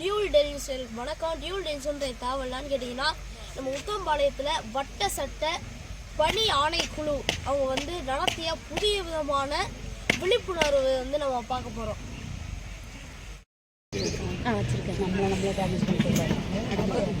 Dual டெலிசல் வணக்கம். Dual டெலிசன்ற தகவலான்னு கேட்டிங்கன்னா நம்ம உத்தம்பாளையத்தில் வட்ட சட்ட பணி ஆணைக்குழு அவங்க வந்து நடத்திய புதிய விதமான விழிப்புணர்வு வந்து நம்ம பார்க்க போகிறோம் ஆ வச்சிருக்கேன். நம்மள நம்மளே டேமேஜ் பண்ணிட்டு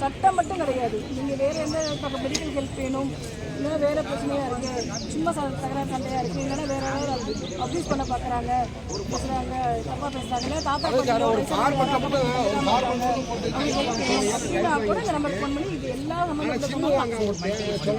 சட்டம் மட்டும் கிடையாது. நீங்கள் வேறு எந்த மெடிக்கல் ஹெல்ப் வேணும்? இல்லை வேறு பிரச்சனையாக இருக்குது சும்மா ச தகராறு சண்டையாக இருக்குது இல்லைன்னா வேறு ஏதாவது அப்யூஸ் பண்ண பார்க்குறாங்க பேசுகிறாங்க தப்பாக பேசுகிறாங்க இல்லை தாத்தா அப்படின்னா கூட இந்த நம்பருக்கு ஃபோன் பண்ணி இது எல்லா சம்மந்தப்பட்ட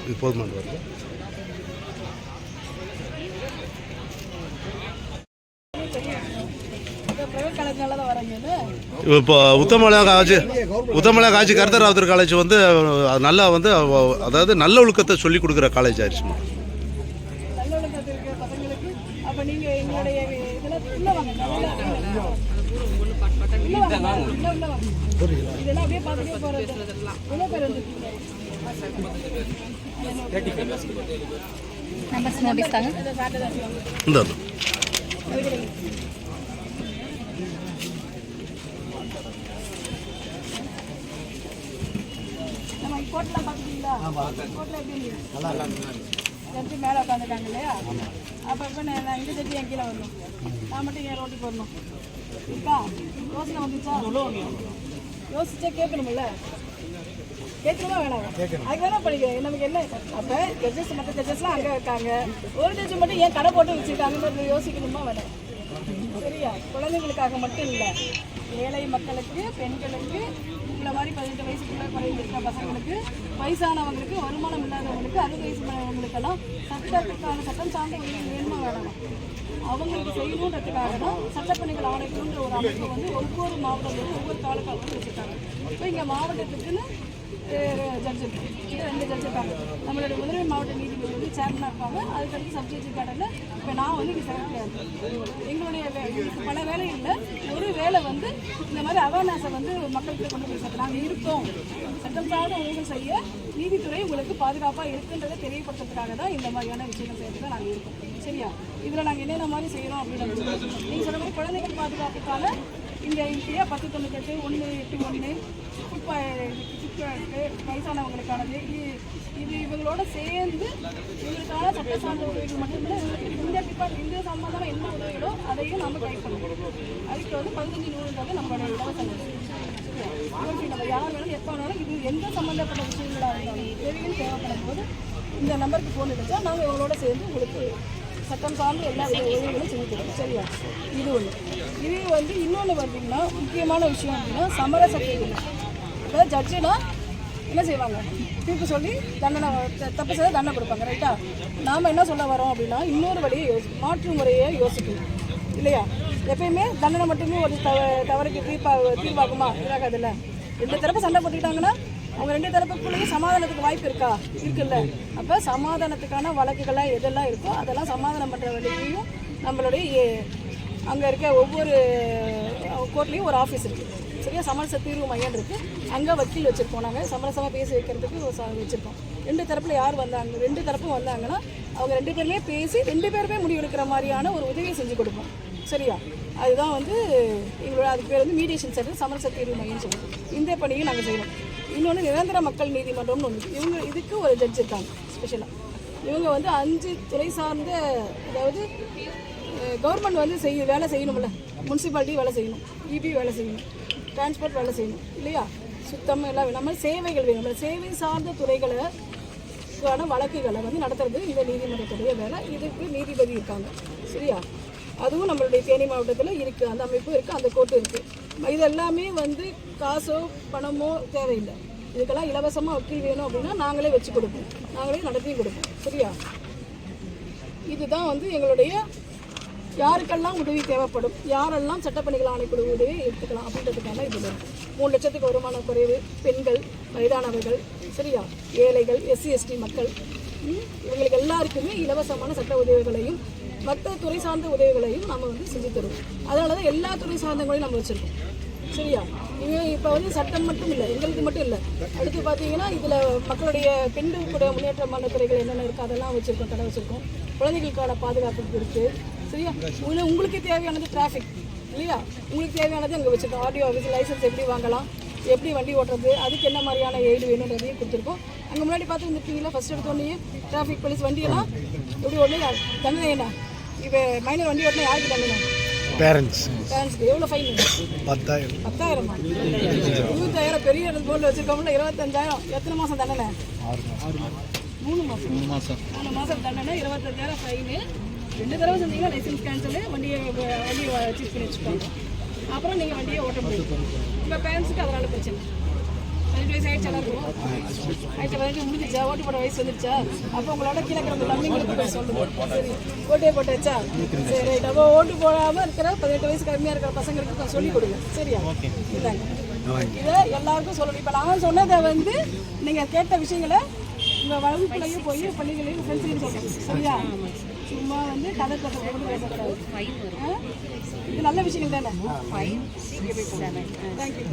இது போதுமான வருது இப்போ உத்தமலா காலேஜ் உத்தமலா காலேஜ் கருத்தராவத்தர் காலேஜ் வந்து அது நல்லா வந்து அதாவது நல்ல ஒழுக்கத்தை சொல்லிக் கொடுக்குற காலேஜ் ஆயிடுச்சுமா? நல்லொழுக்கத்து இருக்கிற பசங்களுக்கு அப்ப நீங்க எங்களுடைய இதெல்லாம் உள்ள வாங்க நல்லா உள்ள வாங்க. உள்ள உள்ள வாங்க. இதெல்லாம் அப்படியே பார்த்துட்டே போறது. எவ்வளோ பேர் வந்துருக்கீங்க? நம்பர்ஸ் நம்ம கோட்லாம் பார்த்துட்டீங்களா எப்படி இருந்தது? ஜட்ஜி மேலே உட்காந்துருக்காங்க இல்லையா? அப்போ இப்போ நான் இந்த ஜட்ஜி என் கீழே வரணும். நான் மட்டும் என் ரோட்டுக்கு வரணும். இருக்கா? யோசனை வந்துச்சா? யோசிச்சா கேட்கணும்ல கேட்கணுமா வேணாம்? அதுக்கு வேணா படிக்கிறேன் நமக்கு என்ன? அப்போ ஜட்ஜஸ் மற்ற ஜட்ஜஸ்லாம் அங்கே இருக்காங்க. ஒரு ஜட்ஜ் மட்டும் ஏன் கடை போட்டு வச்சுருக்காங்கன்னு யோசிக்கணுமா வேணாம். சரியா? குழந்தைங்களுக்காக மட்டும் இல்லை. ஏழை மக்களுக்கு பெண்களுக்கு உங்களை மாதிரி பதினெட்டு வயசுக்குள்ள குறைந்திருக்க பசங்களுக்கு வயசானவங்களுக்கு வருமானம் இல்லாதவங்களுக்கு அறுபது வயசு உள்ளவங்களுக்கெல்லாம் சட்டத்துக்கான சட்டம் சார்ந்த உதவி வேணுமா வேணாம். அவங்களுக்கு செய்யணுன்றதுக்காக தான் சட்டப்பணிகள் ஆணைக்குன்ற ஒரு அமைப்பு வந்து ஒவ்வொரு மாவட்டத்திலும் ஒவ்வொரு தாலுக்காவும் வச்சுருக்காங்க. இப்போ இங்கே மாவட்டத்துக்குன்னு ஜட்ஜ் இது ரெண்டு ஜட்ஜ் இருக்காங்க. நம்மளுடைய முதன்மை மாவட்ட நீதிபதி வந்து சேர்மனாக இருப்பாங்க. அதுக்கடுத்து சப்ஜெக்ட் கேட்டல இப்போ நான் வந்து இங்கே செக்ரட்டரியாக எங்களுடைய வே- எங்களுக்கு பல வேலைகளில் ஒரு வேலை வந்து இந்த மாதிரி அவேர்னஸை வந்து மக்கள்கிட்ட கொண்டு போய் சேர்த்து நாங்கள் இருக்கோம். சட்டம் சார்ந்த ஊழல் செய்ய நீதித்துறை உங்களுக்கு பாதுகாப்பாக இருக்குன்றதை தெரியப்படுத்துறதுக்காக தான் இந்த மாதிரியான விஷயங்கள் செய்யறது தான் நாங்கள் இருக்கோம். சரியா? இதில் நாங்கள் என்னென்ன மாதிரி செய்கிறோம் அப்படின்னு நீங்கள் சொன்ன மாதிரி குழந்தைகள் பாதுகாப்புக்கான இந்த இந்தியா பத்து தொண்ணூத்தெட்டு ஒன்று எட்டு ஒன்று இப்போ வயசானவங்களுக்கானது. இது இது இவங்களோட சேர்ந்து இவங்களுக்கான சட்ட சார்ந்த உதவிகள் மட்டும்தான். இந்த டிபார்ட் இந்த சம்பந்தமாக என்ன உதவிகளோ அதையும் நம்ம கை பண்ணுவோம். இப்போ வந்து பதினஞ்சு நூறுன்றது நம்மளோட இலவச நம்ம யார் வேணாலும் எப்போ வேணாலும் இது எந்த சம்மந்தப்பட்ட விஷயங்களாக இருந்தாலும் உதவிகள் தேவைப்படும் போது இந்த நம்பருக்கு ஃபோன் எடுத்தா நாங்கள் இவங்களோட சேர்ந்து உங்களுக்கு சட்டம் சார்ந்து எல்லா உதவிகளும் செஞ்சு தருவோம். சரியா? இது ஒன்று இது வந்து இன்னொன்று பார்த்தீங்கன்னா முக்கியமான விஷயம் அப்படின்னா சமரச தீர்வு அதாவது ஜட்ஜுனா என்ன செய்வாங்க? தீர்ப்பு சொல்லி தண்டனை த- தப்பு செய்ய தண்டனை கொடுப்பாங்க ரைட்டா நாம் என்ன சொல்ல வரோம் அப்படின்னா இன்னொரு வழியை யோசி மாற்று முறையை யோசிக்கணும். இல்லையா? எப்பயுமே தண்டனை மட்டுமே ஒரு தவ தவறுக்கு தீர்ப்பா தீர்வாகுமா? இதாகாதுல்ல ரெண்டு தரப்பு சண்டை போட்டுக்கிட்டாங்கன்னா அவங்க ரெண்டு தரப்புக்குள்ளேயும் சமாதானத்துக்கு வாய்ப்பு இருக்கா? இருக்குல்ல. அப்போ சமாதானத்துக்கான வழக்குகளாக எதெல்லாம் இருக்கோ அதெல்லாம் சமாதானம் பண்ணுற வழியையும் நம்மளுடைய அங்கே இருக்க ஒவ்வொரு கோர்ட்லேயும் ஒரு ஆஃபீஸ் இருக்குது சரியா? சமரச தீர்வு மையம் இருக்குது அங்கே வக்கீல் வச்சுருப்போம் நாங்கள் சமரசமாக பேசி வைக்கிறதுக்கு வச்சுருப்போம். ரெண்டு தரப்பில் யார் வந்தாங்க ரெண்டு தரப்பும் வந்தாங்கன்னா அவங்க ரெண்டு பேருமே பேசி ரெண்டு பேருமே முடிவெடுக்கிற மாதிரியான ஒரு உதவியை செஞ்சு கொடுப்போம். சரியா? அதுதான் வந்து எங்களோட அதுக்கு பேர் வந்து மீடியேஷன் சென்டர் சமரச தீர்வு மையம் சொல்லுவோம் இந்த பணியும் நாங்கள் செய்கிறோம் இன்னொன்று நிரந்தர மக்கள் நீதிமன்றம்னு ஒன்று இவங்க இதுக்கு ஒரு ஜட்ஜ் இருக்காங்க ஸ்பெஷலாக இவங்க வந்து அஞ்சு துறை சார்ந்த அதாவது கவர்மெண்ட் வந்து செய்ய வேலை செய்யணும்ல. முனிசிபாலிட்டி வேலை செய்யணும். இபி வேலை செய்யணும். டிரான்ஸ்போர்ட் வேலை செய்யணும். இல்லையா? சுத்தம் எல்லாம் வேணாமல் நம்ம சேவைகள் வேணும். சேவை சார்ந்த துறைகளை வழக்குகளை வந்து நடத்துறது இந்த நீதிமன்றத்துடைய வேலை. இதுக்கு நீதிபதி இருக்காங்க. சரியா? அதுவும் நம்மளுடைய தேனி மாவட்டத்தில் இருக்குது அந்த அமைப்பு இருக்குது அந்த கோட்டும் இருக்குது இது எல்லாமே வந்து காசோ பணமோ தேவையில்லை. இதுக்கெல்லாம் இலவசமாக வக்கீல் வேணும் அப்படின்னா நாங்களே வச்சு கொடுப்போம். நாங்களே நடத்தியும் கொடுப்போம். சரியா? இதுதான் வந்து எங்களுடைய யாருக்கெல்லாம் உதவி தேவைப்படும் யாரெல்லாம் சட்டப்பணிகள் ஆணைக்குழு உதவி எடுத்துக்கலாம் அப்படின்றதுக்கான இது மூணு லட்சத்துக்கு வருமான குறைவு பெண்கள் வயதானவர்கள் சரியா? ஏழைகள் எஸ்சி எஸ்டி மக்கள். இவங்களுக்கு எல்லாருக்குமே இலவசமான சட்ட உதவிகளையும் மற்ற துறை சார்ந்த உதவிகளையும் நம்ம வந்து செஞ்சு தருவோம் அதனால தான் எல்லா துறை சார்ந்தங்களையும் நம்ம வச்சுருக்கோம். சரியா? இவங்க இப்போ வந்து சட்டம் மட்டும் இல்லை எங்களுக்கு மட்டும் இல்லை. அடுத்து பார்த்தீங்கன்னா இதில் மக்களுடைய பெண்களுடைய முன்னேற்றமான துறைகள் என்னென்ன இருக்குது அதெல்லாம் வச்சுருக்கோம் கடை வச்சுருக்கோம். குழந்தைகளுக்கான பாதுகாப்பு இருக்குது சரியா? உங்களுக்கு உங்களுக்கு தேவையானது டிராஃபிக் இல்லையா? உங்களுக்கு தேவையானது அங்கே வச்சுருக்கோம். ஆடியோ ஆஃபீஸ் லைசன்ஸ் எப்படி வாங்கலாம் எப்படி வண்டி ஓட்டுறது அதுக்கு என்ன மாதிரியான எய்டு வேணுன்றதையும் கொடுத்துருக்கோம். அங்கே முன்னாடி பார்த்து ஃபஸ்ட் எடுத்தோடனே டிராஃபிக் போலீஸ் வண்டியெல்லாம் எப்படி ஓடணும் தண்டனை என்ன? இப்போ மைனர் வண்டி ஓட்டினா யாருக்கு தண்டனை பேரண்ட்ஸ் பேரண்ட்ஸ்க்கு எவ்வளோ ஃபைன் பத்தாயிரம். பத்தாயிரமா? இருபத்தாயிரம் பெரிய போர்டில் வச்சிருக்கோம்ல இருபத்தஞ்சாயிரம். எத்தனை மாதம் தண்டனை? மூணு மாதம் மூணு மாதம் மூணு மாதம் தண்டனை இருபத்தஞ்சாயிரம் ஃபைனு ரெண்டு தடவை செஞ்சீங்கன்னா லைசன்ஸ் கேன்சலு வண்டியை வண்டியை சீஸ் பண்ணி வச்சுக்கோங்க. அப்புறம் நீங்கள் வண்டியை ஓட்ட முடியும். உங்கள் பேரண்ட்ஸுக்கு அதனால பிரச்சனை. பதினெட்டு வயசு ஆயிடுச்சா இருக்கும் ஆயிடுச்சா பதினெட்டு முடிஞ்சிச்சா ஓட்டு போட வயசு வந்துருச்சா? அப்போ உங்களோட கீழே கிடந்த தம்பிங்களுக்கு போய் சொல்லுங்க. சரி. ஓட்டே போட்டாச்சா? சரி ரைட். அப்போ ஓட்டு போடாமல் இருக்கிற பதினெட்டு வயசு கம்மியாக இருக்கிற பசங்களுக்கு சொல்லிக் கொடுங்க. சரியா? இதாங்க இதை எல்லாருக்கும் சொல்லணும். இப்போ நான் சொன்னதை வந்து நீங்கள் கேட்ட விஷயங்களை உங்கள் வகுப்புலையும் போய் பள்ளிகளையும் ஃப்ரெண்ட்ஸையும் சொல்லணும் சரியா? சும்மா வந்து கதை கதை கூட பேசக்கூடாது? இது நல்ல விஷயங்கள் தானே? தேங்க்யூ